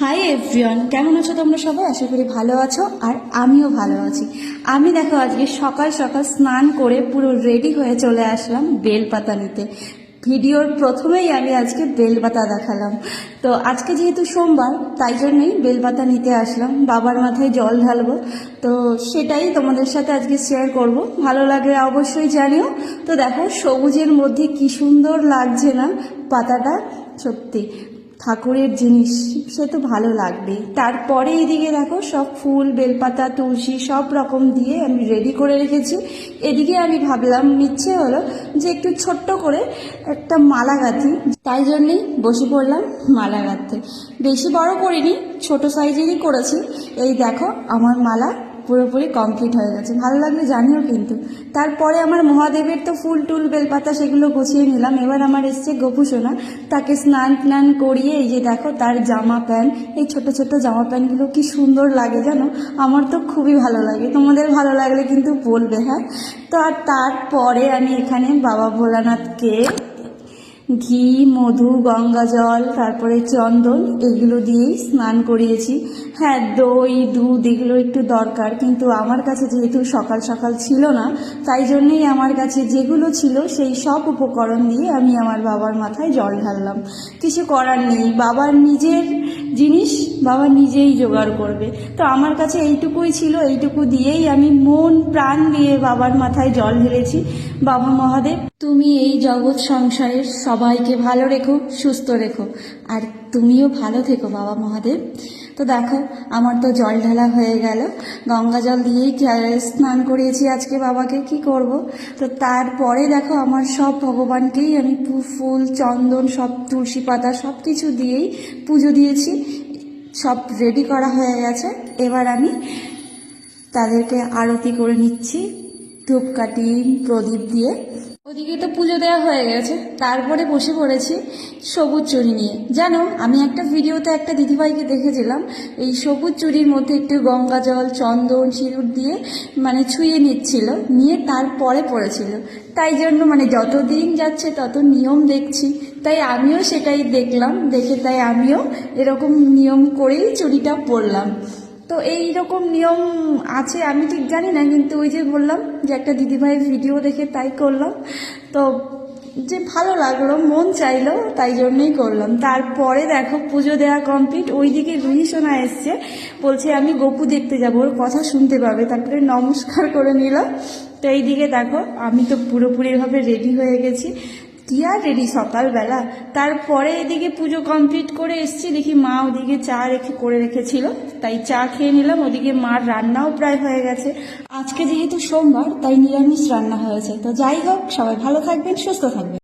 Hi everyone কেমন আছো তোমরা সবাই? আশা করি ভালো আছো, আর আমিও ভালো আছি। আমি দেখো আজকে সকাল সকাল স্নান করে পুরো রেডি হয়ে চলে আসলাম বেলপাতা নিতে। ভিডিওর প্রথমেই আমি আজকে বেলপাতা দেখালাম। তো আজকে যেহেতু সোমবার, তাই জন্যই বেলপাতা নিতে আসলাম। বাবার মাথায় জল ঢালবো। তো সেটাই তোমাদের সাথে আজকে শেয়ার করব। ভালো লাগলে অবশ্যই জানিও। তো দেখো, সবুজের মধ্যে কি সুন্দর লাগছে না পাতাটা, সত্যি। ঠাকুরের জিনিস, সে তো ভালো লাগবে। তারপরে এদিকে দেখো, সব ফুল, বেলপাতা, তুলসী, সব রকম দিয়ে আমি রেডি করে রেখেছি। এদিকে আমি ভাবলাম ইচ্ছে হলো যে একটু ছোট্ট করে একটা মালা গাঁথি। তাই জন্যেই বসে পড়লাম মালা গাঁথতে। বেশি বড় করিনি, ছোট সাইজেরই করেছি। এই দেখো, আমার মালা পুরোপুরি কমপ্লিট হয়ে গেছে। ভালো লাগলে জানিও কিন্তু। তারপরে আমার মহাদেবের তো ফুল, টুল, বেলপাতা সেগুলো গুছিয়ে নিলাম। এবার আমার এসছে গোপুসোনা তাকে স্নান টান করিয়ে এই যে দেখো, তার জামা প্যান্ট, এই ছোট ছোট জামা প্যান্টগুলো কি সুন্দর লাগে জানো? আমার তো খুবই ভালো লাগে। তোমাদের ভালো লাগলে কিন্তু বলবে হ্যাঁ? তো আর তারপরে আমি এখানে বাবা ভোলানাথকে ঘি, মধু, গঙ্গা জল, তারপরে চন্দন, এগুলো দিয়েই স্নান করিয়েছি। হ্যাঁ দই, দুধ, এগুলো একটু দরকার, কিন্তু আমার কাছে যেহেতু সকাল সকাল ছিল না, তাই জন্যেই আমার কাছে যেগুলো ছিল সেই সব উপকরণ দিয়ে আমি আমার বাবার মাথায় জল ঢাললাম। কিছু করার নেই, বাবার নিজের জিনিস বাবা নিজেই জোগাড় করবে। তো আমার কাছে এইটুকুই ছিল, এইটুকু দিয়েই আমি মন প্রাণ দিয়ে বাবার মাথায় জল ঢেলেছি। বাবা মহাদেব, তুমি এই জগৎ সংসারের সবাইকে ভালো রেখো, সুস্থ রেখো। আর তুমিও ভালো থেকো, বাবা মহাদেব। তো দেখো, আমার তো জল ঢালা হয়ে গেল। গঙ্গা জল দিয়েই স্নান করিয়েছি আজকে বাবাকে, কি করব? তো তারপরে দেখো, আমার সব ভগবানকেই আমি ফুল, চন্দন, সব তুলসী পাতা, সব কিছু দিয়েই পুজো দিয়েছি। সব রেডি করা হয়ে গেছে। এবার আমি তাদেরকে আরতি করে নিচ্ছি। ধূপকাঠি, প্রদীপ দিয়ে। ওদিকে তো পুজো দেওয়া হয়ে গেছে। তারপরে বসে পড়েছি সবুজ চুড়ি নিয়ে। জানো, আমি একটা ভিডিওতে একটা দিদিভাইকে দেখেছিলাম। এই সবুজ চুড়ির মধ্যে একটু গঙ্গা জল, চন্দন, সিঁদুর দিয়ে মানে ছুঁয়ে নিচ্ছিল, নিয়ে তারপরে পড়েছিল। তাই জন্য মানে যত দিন যাচ্ছে তত নিয়ম দেখছি। তাই আমিও সেটাই দেখলাম, দেখে তাই আমিও এরকম নিয়ম করেই চুড়িটা পরলাম। তো এই রকম নিয়ম আছে, আমি ঠিক জানি না, কিন্তু ওই যে বললাম যে একটা দিদিভাইয়ের ভিডিও দেখে তাই করলাম। তো যে ভালো লাগল, মন চাইলো, তাই জন্যই করলাম। তারপরে দেখো, পুজো দেওয়া কমপ্লিট ওইদিকে রুহি সোনা এসছে, বলছে আমি গপু দেখতে যাব, ওর কথা শুনতে পাবে। তারপরে নমস্কার করে নিলাম তো এইদিকে দেখো, আমি তো পুরোপুরিভাবে রেডি হয়ে গেছি। কি আর রেডি সকালবেলা। তারপরে এদিকে পুজো কমপ্লিট করে এসছি, দেখি মা ওদিকে চা রেখে করে রেখেছিল, তাই চা খেয়ে নিলাম, ওদিকে মার রান্নাও প্রায় হয়ে গেছে। আজকে যেহেতু সোমবার, তাই নিরামিষ রান্না হয়েছে। তো যাই হোক, সবাই ভালো থাকবেন, সুস্থ থাকবেন।